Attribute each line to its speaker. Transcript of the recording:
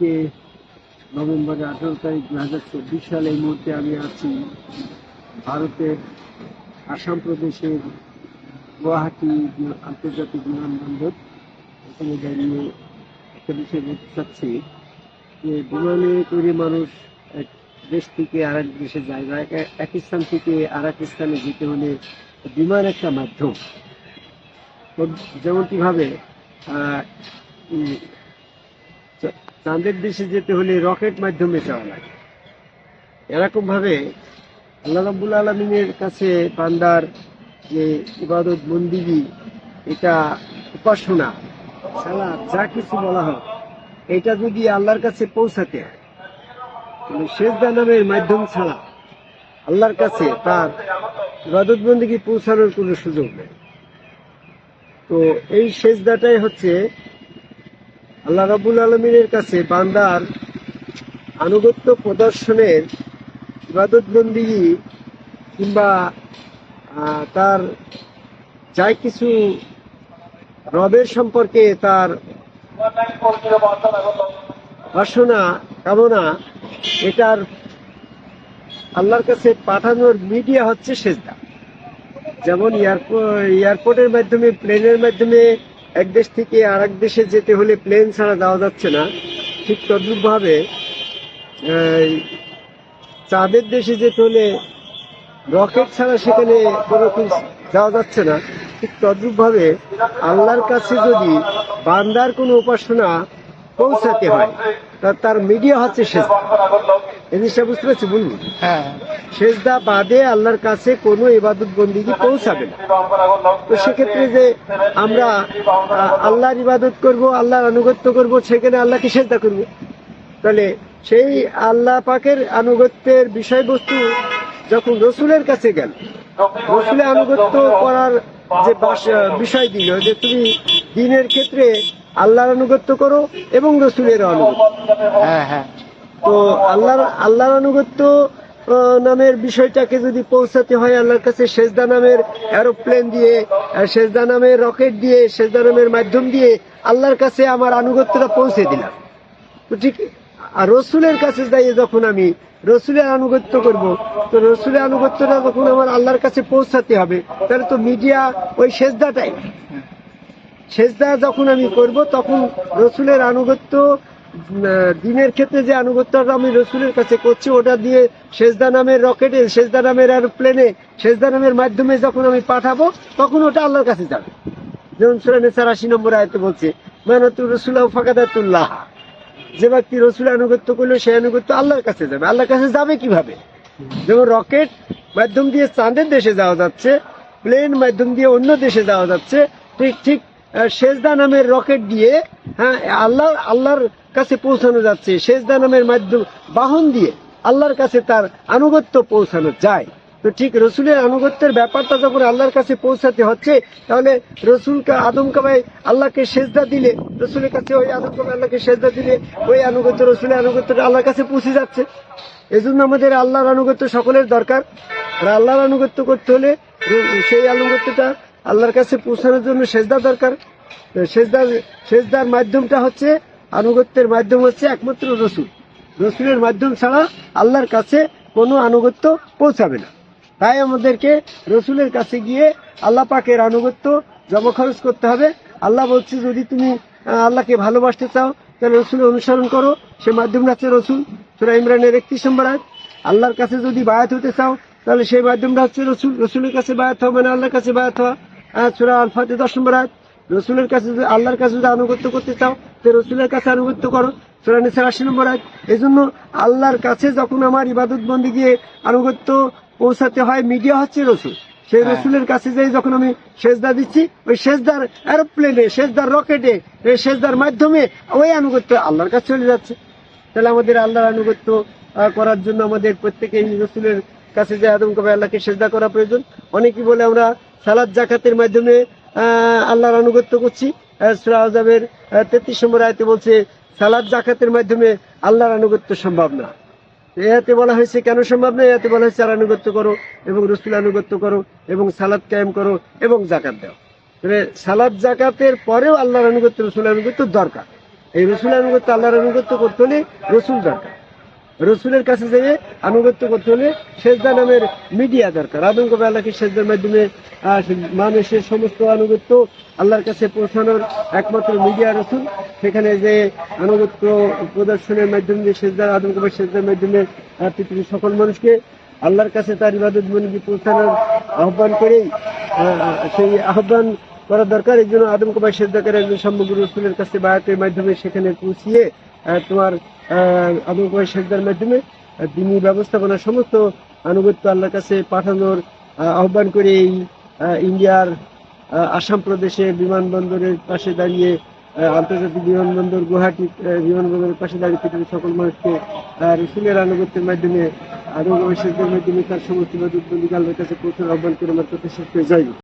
Speaker 1: আজকে নভেম্বরের আঠারো তারিখ দু হাজার চব্বিশ সালে এই মুহূর্তে আমি আছি ভারতের আসাম প্রদেশের গুয়াহাটি আন্তর্জাতিক বিমানবন্দর। এখানে দাঁড়িয়ে একটা বিষয় বলতে চাচ্ছি যে বিমানে করে মানুষ এক দেশ থেকে আর এক দেশে যায় বা এক- স্থান থেকে আর এক স্থানে যেতে হলে বিমান একটা মাধ্যম। যেমন তো চাঁদের দেশে যেতে হলে রকেট মাধ্যমে যাওয়া লাগে। এরকম ভাবে আল্লাহ রাব্বুল আলমিনের কাছে বান্দার যে ইবাদত বন্দিগি এটা উপাসনা, সালা যা কিছু বলা হয় এটা যদি আল্লাহর কাছে পৌঁছাতে হয় শেষদা নামের মাধ্যম ছাড়া আল্লাহর কাছে তার ইবাদত বন্দিগি পৌঁছানোর কোনো সুযোগ নেই। তো এই সেজদাটাই হচ্ছে আল্লাহ রাবুল আলমিনের কাছে বান্দার আনুগত্য প্রদর্শনের ইবাদত বন্দিগি কিংবা তার যাই কিছু রবের সম্পর্কে তার বাসনা, কামনা, এটার আল্লাহর কাছে পাঠানোর মিডিয়া হচ্ছে সেজদা। যেমন এয়ারপোর্ট এয়ারপোর্টের মাধ্যমে, প্লেনের মাধ্যমে এক দেশ থেকে আর এক দেশে যেতে হলে প্লেন ছাড়া যাওয়া যাচ্ছে না। ঠিক তদ্রুপভাবে চাঁদের দেশে যেতে হলে রকেট ছাড়া সেখানে কোনো যাওয়া যাচ্ছে না। ঠিক তদ্রুপভাবে, আল্লাহর কাছে যদি বান্দার কোনো উপাসনা পৌঁছাতে হয় তার মিডিয়া হচ্ছে শেষ এই জিনিসটা বুঝতে পারছি বলুন।
Speaker 2: হ্যাঁ।
Speaker 1: সেজদা বাদে আল্লাহর কাছে কোনো ইবাদত বন্দিগি পৌঁছাবে না। তো সেক্ষেত্রে যে আমরা আল্লাহর ইবাদত করব আল্লাহর আনুগত্য করব সেখানে আল্লাহকে সেজদা করব? তাহলে সেই আল্লাহ পাকের আনুগত্যের বিষয়বস্তু যখন রসুলের কাছে গেল রসুলের আনুগত্য করার যে বিষয় দিল যে তুমি দিনের ক্ষেত্রে আল্লাহর আনুগত্য করো এবং রসুলের আনুগত্য
Speaker 2: হ্যাঁ হ্যাঁ।
Speaker 1: তো আল্লাহর আল্লাহর আনুগত্য নামের বিষয়টাকে যদি পৌঁছাতে হয় আল্লাহর কাছে, সেজদা নামের এরোপ্লেন দিয়ে সেজদা নামের রকেট দিয়ে, সেজদা নামের মাধ্যম দিয়ে আল্লাহর কাছে আমার আনুগত্যটা পৌঁছে দিলাম। তো ঠিক, আর রসুলের কাছে যাইয়ে যখন আমি, রসুলের আনুগত্য করব, তো রসুলের আনুগত্যটা যখন আমার আল্লাহর কাছে পৌঁছাতে হবে, তাহলে তো মিডিয়া ওই সেজদাটাই। সেজদা যখন আমি করব, তখন রসুলের আনুগত্য দিনের ক্ষেত্রে যে আনুগত্যটা আমি রসুলের কাছে করছি, ওটা দিয়ে সেজদা নামের রকেটে, সেজদা নামের এরোপ্লেনে সেজদা নামের মাধ্যমে যখন আমি পাঠাবো, তখন ওটা আল্লাহর কাছে যাবে। যেমন সুরানে স্যার আশি নম্বর আয়তে বলছে মেহনতুর রসুল্লাহ ফাকাদাতুল্লাহ। যে ব্যক্তি রসুলের আনুগত্য করল, সেই আনুগত্য আল্লাহর কাছে যাবে। আল্লাহর কাছে যাবে কীভাবে? যেমন রকেট মাধ্যম দিয়ে চাঁদের দেশে যাওয়া যাচ্ছে, প্লেন মাধ্যম দিয়ে অন্য দেশে যাওয়া যাচ্ছে, ঠিক ঠিক সেজদা নামের রকেট দিয়ে হ্যাঁ আল্লাহ, আল্লাহর কাছে পৌঁছানো যাচ্ছে। সেজদা নামের মাধ্যম, বাহন দিয়ে আল্লাহর কাছে তার আনুগত্য পৌঁছানো যায়। তো ঠিক রসুলের আনুগত্যের ব্যাপারটা যখন আল্লাহর কাছে পৌঁছাতে হচ্ছে, তাহলে রসুলকে আদম কাবাই আল্লাহকে সেজদা দিলে, রসুলের কাছে ওই আদম আল্লাহকে সেজদা দিলে, ওই আনুগত্য রসুলের আনুগত্যটা আল্লাহর কাছে পৌঁছে যাচ্ছে। এজন্য আমাদের আল্লাহর আনুগত্য সকলের দরকার। আর আল্লাহর আনুগত্য করতে হলে সেই আনুগত্যটা আল্লাহর কাছে পৌঁছানোর জন্য সেজদা দরকার। সেজদার সেজদার মাধ্যমটা হচ্ছে, আনুগত্যের মাধ্যম হচ্ছে একমাত্র রসুল। রসুলের মাধ্যম ছাড়া আল্লাহর কাছে কোনো আনুগত্য পৌঁছাবে না। তাই আমাদেরকে রসুলের কাছে গিয়ে আল্লাহ পাকের আনুগত্য জমা খরচ করতে হবে। আল্লাহ বলছে, যদি তুমি আল্লাহকে ভালোবাসতে চাও, তাহলে রসুলের অনুসরণ করো। সে মাধ্যম আছে রসুল। সুরা ইমরানের একত্রিশ নম্বর আয়াত। আল্লাহর কাছে যদি বায়াত হতে চাও, তাহলে সেই মাধ্যমটা হচ্ছে রসুল। রসুলের কাছে বায়াত হওয়া মানে আল্লাহর কাছে বায়াত হওয়া। সুরা আলফাতে দশ নম্বর আয়াত। রসুলের কাছে যদি আল্লাহর কাছে যদি আনুগত্য করতে চাও তো রসুলের কাছে আনুগত্য করো। সুরা নিসার আশি নম্বর আয়াত। এই জন্য আল্লাহর কাছে যখন আমার ইবাদত বন্দি গিয়ে আনুগত্য পৌঁছাতে হয় মিডিয়া হচ্ছে রসুল। সেই
Speaker 2: হ্যাঁ।
Speaker 1: রসুলের কাছে যাই যখন আমি সেজদা দিচ্ছি ওই সেজদার এরোপ্লেনে সেজদার রকেটে এই সেজদার মাধ্যমে ওই আনুগত্য আল্লাহর কাছে চলে যাচ্ছে। তাহলে আমাদের আল্লাহর আনুগত্য করার জন্য আমাদের প্রত্যেকেই রসুলের কাছে যে আদম কবে আল্লাহকে সেজদা করা প্রয়োজন। অনেকেই বলে আমরা সালাদ জাকাতের মাধ্যমে আল্লাহর আনুগত্য করছি। সুরা আজাবের তেত্রিশ নম্বর আয়তে বলছে সালাদ জাকাতের মাধ্যমে আল্লাহর আনুগত্য সম্ভব না। এতে বলা হয়েছে, কেন সম্ভব নয় এতে বলা হয়েছে, আর আনুগত্য করো এবং রসুল আনুগত্য করো এবং সালাদ কায়েম করো এবং জাকাত দাও। মানে সালাদ জাকাতের পরেও আল্লাহর আনুগত্য রসুল আনুগত্য দরকার। এই রসুল আনুগত্য, আল্লাহর আনুগত্য করতে হলে রসুল দরকার। রসুলের কাছে যেয়ে আনুগত্য করতে হলে সেজদা নামের মিডিয়া দরকার। আদম কবে আল্লাহকে সেজদার মাধ্যমে মানুষের সমস্ত আনুগত্য আল্লাহর কাছে পৌঁছানোর একমাত্র মিডিয়া রসুল। সেখানে যে আনুগত্য প্রদর্শনের মাধ্যমে, যে সেজদার আদম কবে সেজদার মাধ্যমে পৃথিবীর সকল মানুষকে আল্লাহর কাছে তার ইবাদত বন্দী পৌঁছানোর আহ্বান করেই সেই আহ্বান করা দরকার। এই জন্য আদম কবাই একজন সমগ্র রসুলের কাছে বায়াতের মাধ্যমে সেখানে পৌঁছিয়ে তোমার আহ, আদম কবাই সেজদার মাধ্যমে আহ, দিনী ব্যবস্থাপনা সমস্ত আনুগত্য আল্লাহর কাছে পাঠানোর আহ, আহ্বান করে এই ইন্ডিয়ার আসাম প্রদেশে বিমানবন্দরের পাশে দাঁড়িয়ে আন্তর্জাতিক বিমানবন্দর গুয়াহাটি বিমানবন্দরের পাশে দাঁড়িয়ে সকল মানুষকে রসুলের আনুগত্যের মাধ্যমে আদম কবাই মাধ্যমে তার সমস্ত আল্লাহর কাছে প্রচুর আহ্বান করে আমার কথা শেষ যাই।